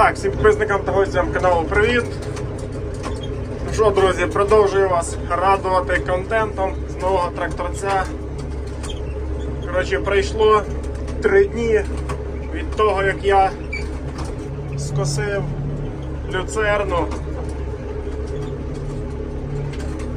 Так, всім підписникам та гостям каналу привіт. Ну що, друзі, продовжую вас радувати контентом з нового тракторця. Коротше, пройшло три дні від того, як я скосив люцерну.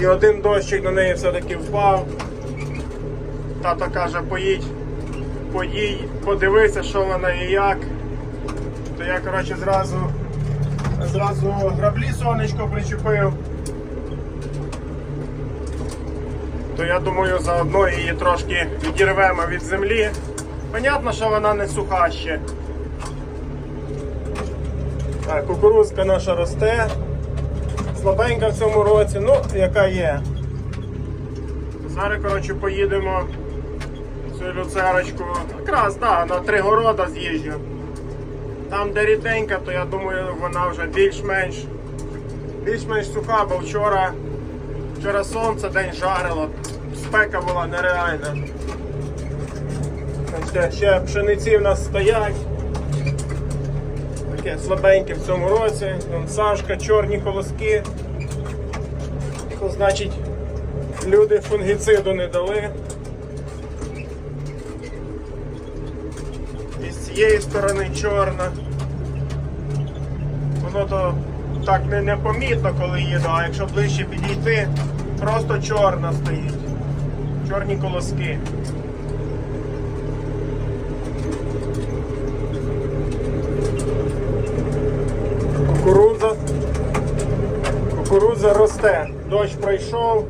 І один дощик на неї все-таки впав. Тато каже, поїдь, поїдь, подивися, що вона і як. То я коротше зразу зразу граблі сонечко причепив. То я думаю заодно її трошки відірвемо від землі. Понятно, що вона не суха ще. Так, кукурузка наша росте. Слабенька в цьому році, ну, яка є. Зараз, коротше, поїдемо цю люцерочку. Якраз, да, на три города з'їжджу. Там, де ріденька, то я думаю, вона вже більш-менш більш-менш суха, бо вчора, вчора сонце день жарило, спека була нереальна. Ще, ще пшениці в нас стоять. Таке слабеньке в цьому році. Вон Сашка, чорні колоски. То значить люди фунгіциду не дали. І з цієї сторони чорна. Воно то так не, непомітно, коли їду, а якщо ближче підійти, просто чорна стоїть. Чорні колоски. Кукурудза. Кукурудза росте. Дощ пройшов.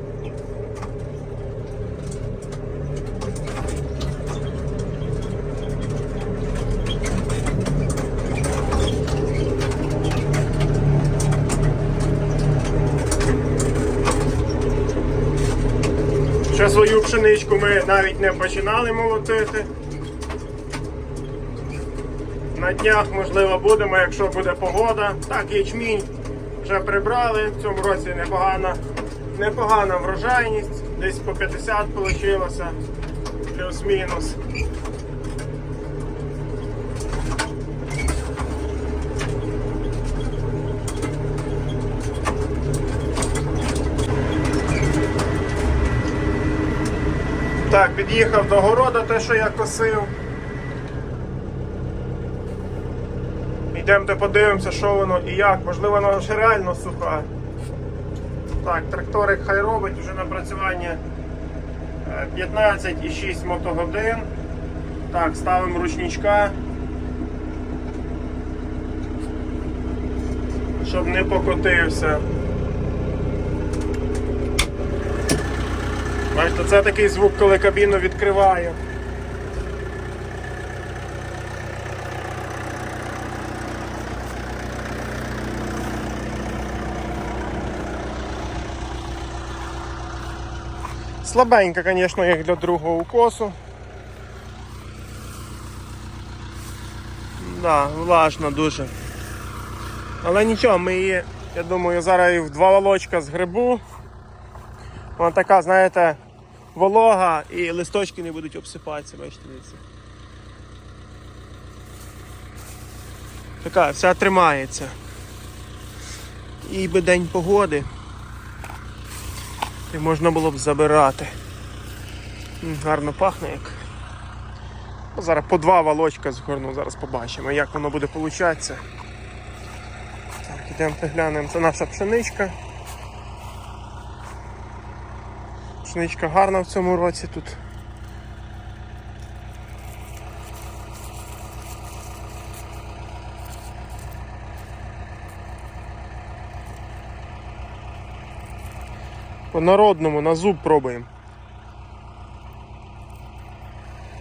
Ще свою пшеничку ми навіть не починали молотити. На днях, можливо, будемо, якщо буде погода. Так, ячмінь вже прибрали. В цьому році непогана, непогана врожайність. Десь по 50 вийшло, плюс-мінус. Так, під'їхав до города, те, що я косив. Йдемте подивимося, що воно і як. Можливо, воно ще реально суха. Так, тракторик хай робить вже напрацювання е, 15,6 мотогодин. Так, ставимо ручничка. Щоб не покотився. Бачите, це такий звук, коли кабіну відкриваю. Слабенька, звісно, як для другого укосу. Да, влажно дуже. Але нічого, ми її, я думаю, зараз і в два волочка з грибу. Вона така, знаєте, волога і листочки не будуть обсипатися, бачите, дивіться. Така, вся тримається. І би день погоди. І можна було б забирати. Гарно пахне як. Ну, Зараз по два волочка згорну, зараз побачимо, як воно буде получатися. Так, ідемо глянемо. Це наша пшеничка. Пшеничка гарна в цьому році тут. По народному на зуб пробуємо.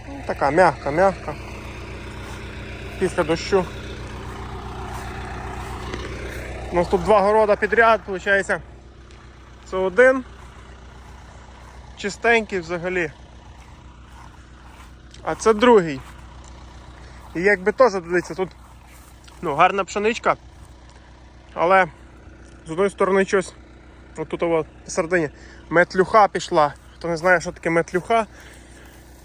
Ну, Така м'яка, м'яка. Після дощу. У нас тут два города підряд, виходить. Це один. Чистенький взагалі. А це другий. І якби теж дивиться, тут ну, гарна пшеничка, але з одної сторони щось отут от, посередині метлюха пішла. Хто не знає, що таке метлюха,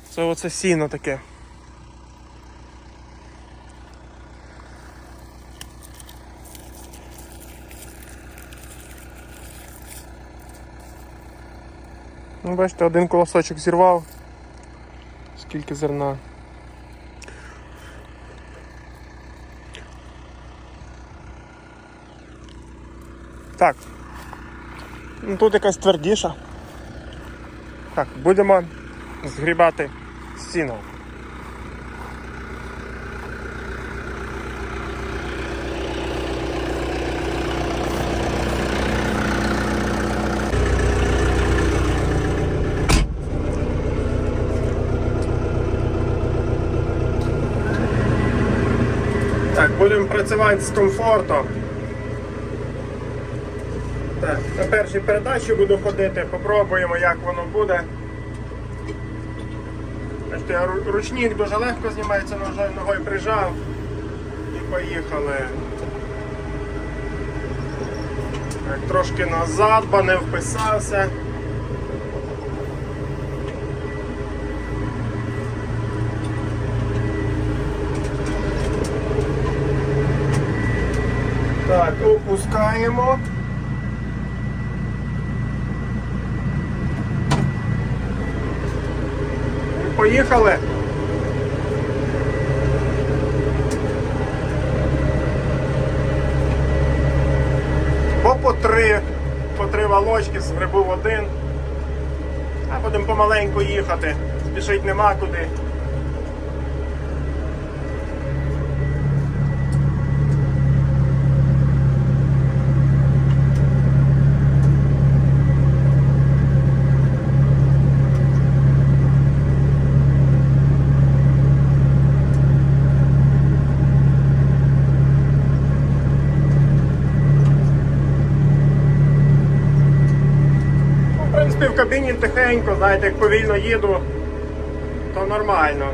це оце сіно таке. Ну, бачите, один колосочок зірвав. Скільки зерна. Так. Ну, тут якась твердіша. Так, будемо згрібати сіно. Так, будемо працювати з комфортом. Так, на першій передачі буду ходити, попробуємо, як воно буде. Бачите, ручник дуже легко знімається, ногою прижав і поїхали. Так, трошки назад, бо не вписався. Так, опускаємо. Поїхали. Бо по три, по три волочки згребув один. А будемо помаленьку їхати. Спішить нема куди. Ну, в принципі, в кабіні тихенько, знаєте, як повільно їду, то нормально.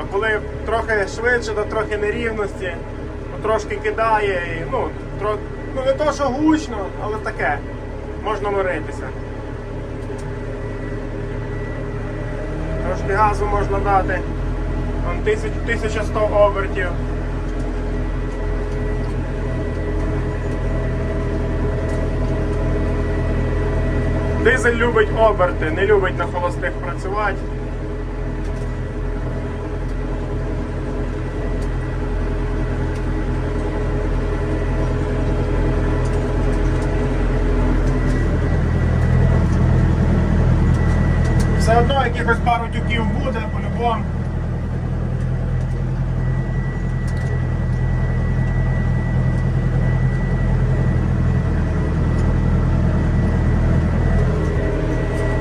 А коли трохи швидше, то трохи нерівності, то трошки кидає, і, ну, тро... ну не то, що гучно, але таке. Можна миритися. Трошки газу можна дати. 1000 1100 обертів. Дизель любить оберти, не любить на холостих працювати. Все одно якихось пару тюків буде, по-любому.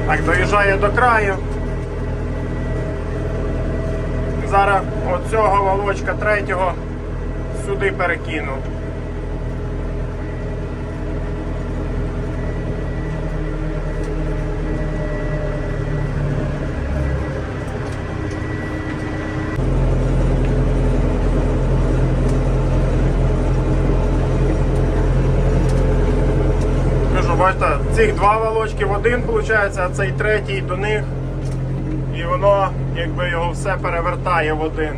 Так, доїжджає до краю. Зараз оцього волочка третього сюди перекину. Кажу, бачите, цих два волочки в один виходить, а цей третій до них. І воно якби його все перевертає в один.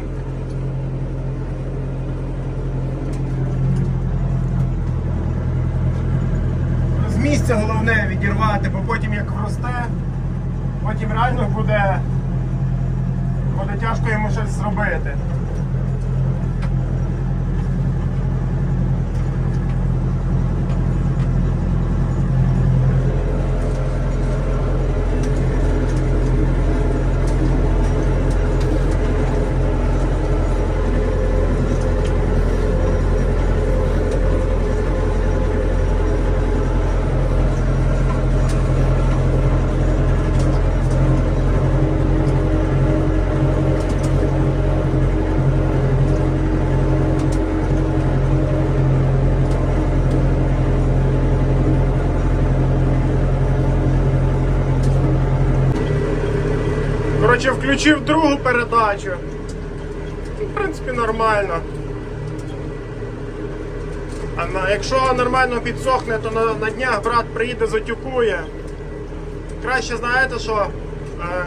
З місця головне відірвати, бо потім як вросте, потім реально буде, буде тяжко йому щось зробити. Коротше, включив другу передачу. В принципі, нормально. А якщо нормально підсохне, то на, на днях брат приїде, затюкує. Краще знаєте що? Е,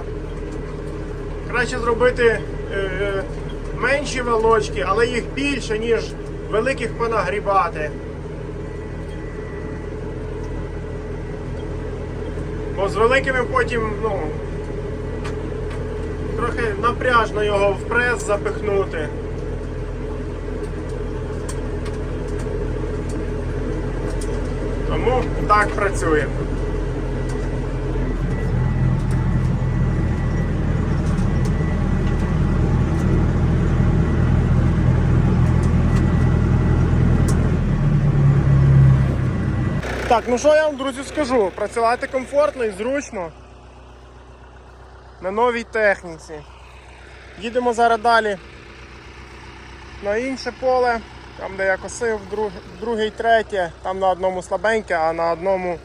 краще зробити е, менші волочки, але їх більше, ніж великих понагрібати. Бо з великими потім, ну, трохи напряжно його в прес запихнути. Тому так працює. Так, ну що я вам, друзі, скажу? Працювати комфортно і зручно на новій техніці. Їдемо зараз далі на інше поле, там де я косив, друг, друге і третє, там на одному слабеньке, а на одному,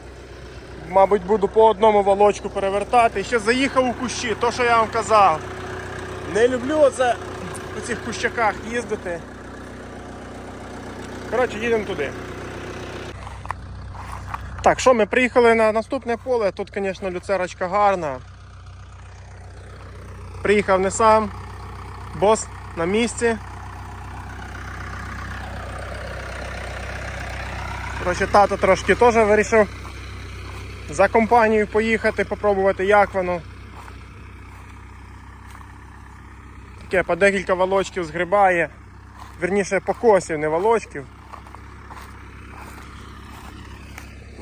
мабуть, буду по одному волочку перевертати. І ще заїхав у кущі, то що я вам казав. Не люблю оце у цих кущаках їздити. Коротше, їдемо туди. Так, що ми приїхали на наступне поле. Тут, звісно, люцерочка гарна. Приїхав не сам, бос на місці. Коротше, тато трошки теж вирішив за компанією поїхати, попробувати, як воно. Таке по декілька волочків згрібає. Верніше покосів, не волочків.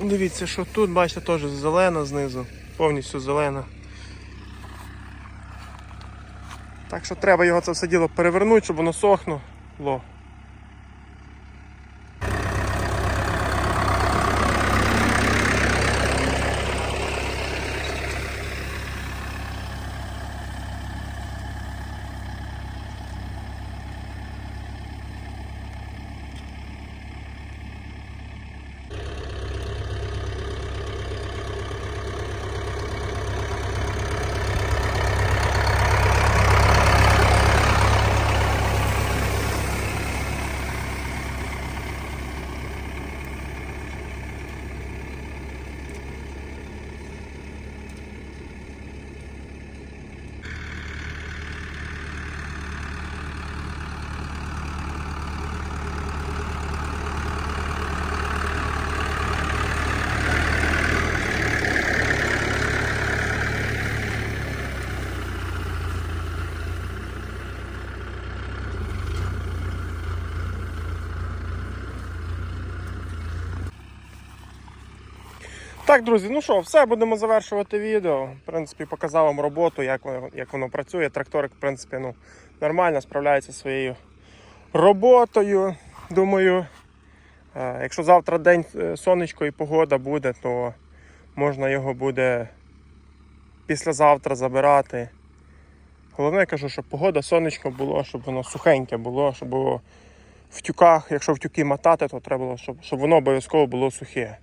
Дивіться, що тут, бачите, теж зелена знизу, повністю зелена. Так що треба його це все діло перевернути, щоб воно сохнуло. Так, друзі, ну що, все, будемо завершувати відео. В принципі, показав вам роботу, як воно, як воно працює. Тракторик, в принципі, ну, нормально справляється своєю роботою. Думаю, е, якщо завтра день е, сонечко і погода буде, то можна його буде післязавтра забирати. Головне, я кажу, щоб погода, сонечко було, щоб воно сухеньке було, щоб в тюках, якщо в тюки мотати, то треба було, щоб, щоб воно обов'язково було сухе.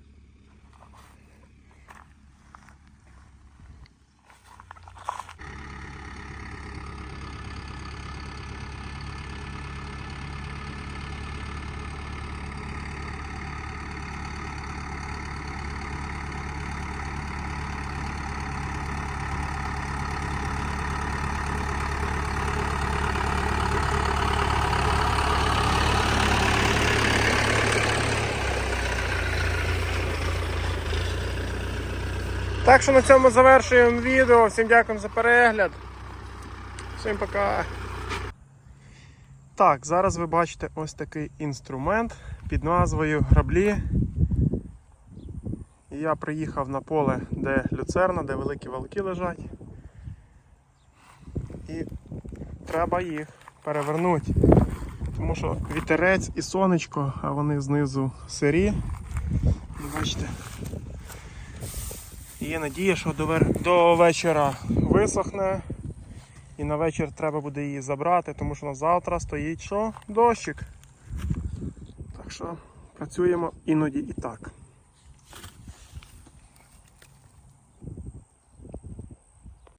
Так що на цьому завершуємо відео. Всім дякую за перегляд. Всім пока. Так, зараз ви бачите ось такий інструмент під назвою граблі. Я приїхав на поле, де люцерна, де великі валки лежать. І треба їх перевернути. Тому що вітерець і сонечко, а вони знизу сирі. Бачите? Є надія, що до, вер... до вечора висохне. І на вечір треба буде її забрати, тому що на завтра стоїть що? Дощик. Так що працюємо іноді і так.